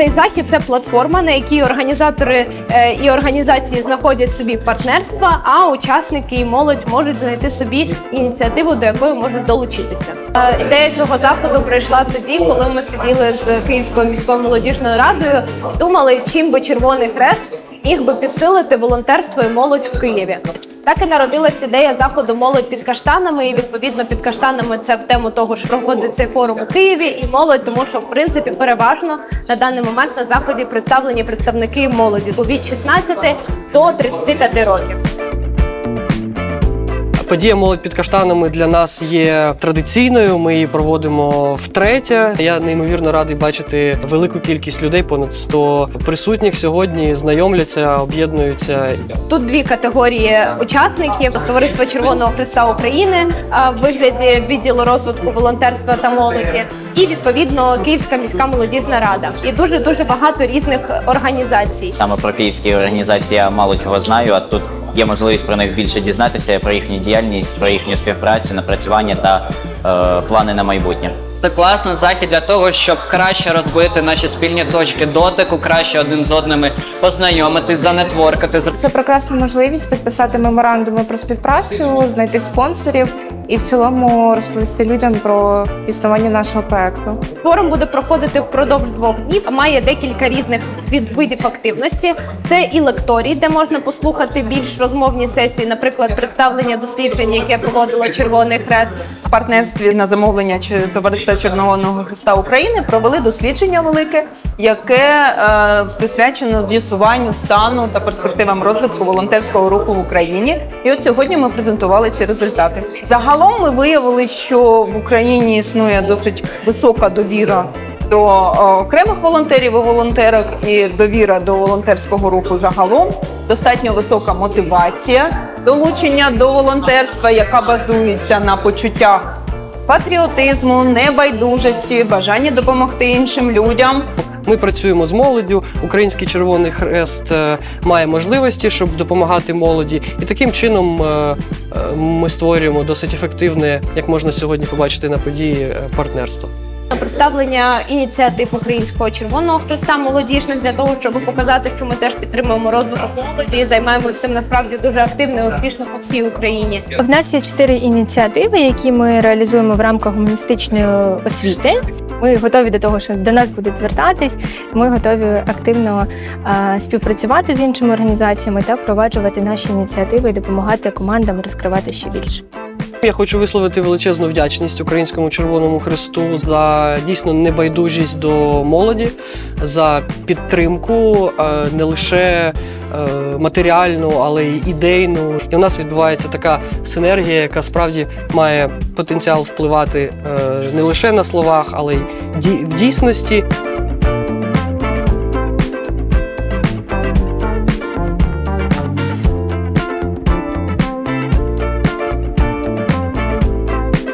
Цей захід це платформа, на якій організатори е, і організації знаходять собі партнерства, а учасники і молодь можуть знайти собі ініціативу, до якої можуть долучитися. Е, Ідея цього заходу прийшла тоді, коли ми сиділи з Київською міською молодіжною радою, думали, чим би Червоний Хрест міг би підсилити волонтерство і молодь в Києві. Так і народилась ідея заходу молодь під каштанами. І відповідно під каштанами це в тему того, що проходить цей форум у Києві, і молодь, тому що в принципі переважно на даний момент на заході представлені представники молоді від 16 до 35 років. Подія молодь під каштанами для нас є традиційною. Ми її проводимо втретє. Я неймовірно радий бачити велику кількість людей, понад 100 присутніх сьогодні. Знайомляться, об'єднуються. Тут дві категорії учасників: товариство Червоного Христа України а, в вигляді відділу розвитку волонтерства та молоді, і відповідно Київська міська молодіжна рада. І дуже дуже багато різних організацій. Саме про київські організації я мало чого знаю, а тут є можливість про них більше дізнатися, про їхню діяльність, про їхню співпрацю, напрацювання та е, плани на майбутнє. Це класний захід для того, щоб краще розбити наші спільні точки дотику, краще один з одними познайомитись, занетворкати. Це прекрасна можливість підписати меморандуми про співпрацю, знайти спонсорів і в цілому розповісти людям про існування нашого проекту. Форум буде проходити впродовж двох днів. Має декілька різних видів активності. Це і лекторій, де можна послухати більш розмовні сесії, наприклад, представлення досліджень, яке проводило Червоний Хрест. в партнерстві на замовлення чи товариства Червоного Христа України провели дослідження велике, яке е, присвячено з'ясуванню стану та перспективам розвитку волонтерського руху в Україні. І от сьогодні ми презентували ці результати. Загалом ми виявили, що в Україні існує досить висока довіра. До е, окремих волонтерів і волонтерок і довіра до волонтерського руху загалом достатньо висока мотивація долучення до волонтерства, яка базується на почуттях патріотизму, небайдужості, бажання допомогти іншим людям. Ми працюємо з молоддю. Український Червоний Хрест е, має можливості, щоб допомагати молоді, і таким чином е, е, ми створюємо досить ефективне, як можна сьогодні побачити на події, партнерство. Представлення ініціатив Українського Червоного Христа молодіжних для того, щоб показати, що ми теж підтримуємо розвиток молоді і займаємося цим насправді дуже активно і успішно по всій Україні. В нас є чотири ініціативи, які ми реалізуємо в рамках гуманістичної освіти. Ми готові до того, що до нас будуть звертатись. Ми готові активно а, співпрацювати з іншими організаціями та впроваджувати наші ініціативи і допомагати командам розкривати ще більше. Я хочу висловити величезну вдячність Українському Червоному Хресту за дійсно небайдужість до молоді, за підтримку е, не лише е, матеріальну, але й ідейну. І у нас відбувається така синергія, яка справді має потенціал впливати е, не лише на словах, але й в дійсності.